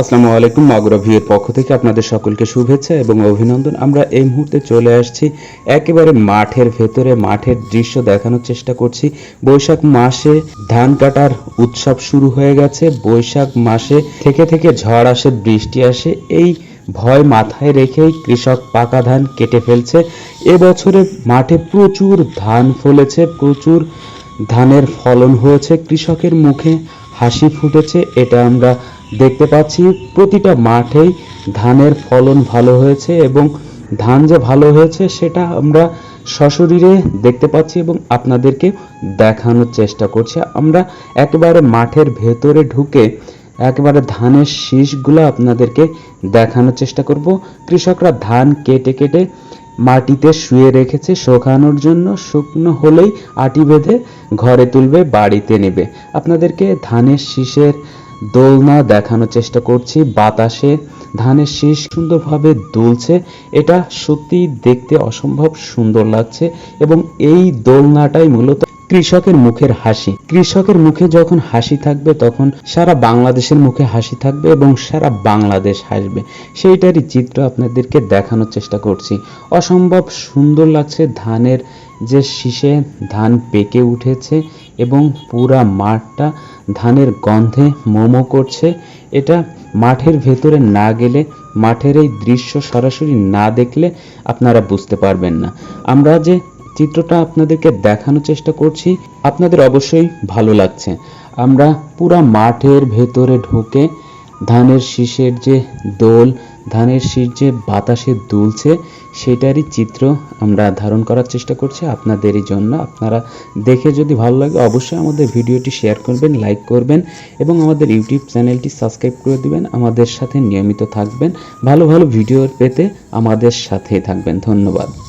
আসসালামু আলাইকুম, মাগুরা ভিউয়ের পক্ষ থেকে আপনাদের সকলকে শুভেচ্ছা এবং অভিনন্দন। আমরা এই মুহূর্তে চলে আসছি একেবারে মাঠের ভেতরে, মাঠের দৃশ্য দেখানোর চেষ্টা করছি। বৈশাখ মাসে ধান কাটার উৎসব শুরু হয়ে গেছে। বৈশাখ মাসে থেকে থেকে ঝড় আসে, বৃষ্টি আসে। এই ভয় মাথায় রেখেই কৃষক পাকা ধান কেটে ফেলছে। এবছরে মাঠে প্রচুর ধান ফলেছে, প্রচুর ধানের ফলন হয়েছে। কৃষকের মুখে হাসি ফুটেছে, এটা আমরা দেখতে পাচ্ছি প্রতিটা মাঠেই ধানের ফলন ভালো হয়েছে এবং ধান যে ভালো হয়েছে সেটা আমরা সশরীরে দেখতে পাচ্ছি এবং আপনাদেরকে দেখানোর চেষ্টা করছি। আমরা একেবারে মাঠের ভেতরে ঢুকে একেবারে ধানের শীষগুলো আপনাদেরকে দেখানোর চেষ্টা করব। কৃষকরা ধান কেটে কেটে মাটিতে শুয়ে রেখেছে, শুকানোর জন্য শুকনো হলেই আটি বেঁধে ঘরে তুলবে, বাড়িতে নেবে। আপনাদেরকে ধানের শীষের দোলনা দেখানোর চেষ্টা করছি, বাতাসে ধানের শীষ সুন্দরভাবে দুলছে। এটা সত্যি দেখতে অসম্ভব সুন্দর লাগছে এবং এই দোলনাটাই মূলত কৃষকের মুখের হাসি। কৃষকের মুখে যখন হাসি থাকবে তখন সারা বাংলাদেশের মুখে হাসি থাকবে এবং সারা বাংলাদেশ হাসবে। সেইটারই চিত্র আপনাদেরকে দেখানোর চেষ্টা করছি। অসম্ভব সুন্দর লাগছে ধানের যে শীষে ধান পেকে উঠেছে। এবং পুরা মাঠটা ধানের গন্ধে মোমো করছে। এটা মাঠের ভেতরে না গেলে, মাঠের এই দৃশ্য সরাসরি না দেখলে আপনারা বুঝতে পারবেন না। আমরা যে চিত্রটা আপনাদেরকে দেখানোর চেষ্টা করছি, আপনাদের অবশ্যই ভালো লাগছে। আমরা পুরা মাঠের ভেতরে ঢুকে ধানের শীষের যে দোল ধানের শীষ যে বাতাসে দুলছে, সেটারই চিত্র আমরা ধারণ করার চেষ্টা করছি আপনাদেরই জন্য। আপনারা দেখে যদি ভালো লাগে, অবশ্যই আমাদের ভিডিওটি শেয়ার করবেন, লাইক করবেন এবং আমাদের ইউটিউব চ্যানেলটি সাবস্ক্রাইব করে দিবেন, আমাদের সাথে নিয়মিত থাকবেন। ভালো ভালো ভিডিও পেতে আমাদের সাথেই থাকবেন। ধন্যবাদ।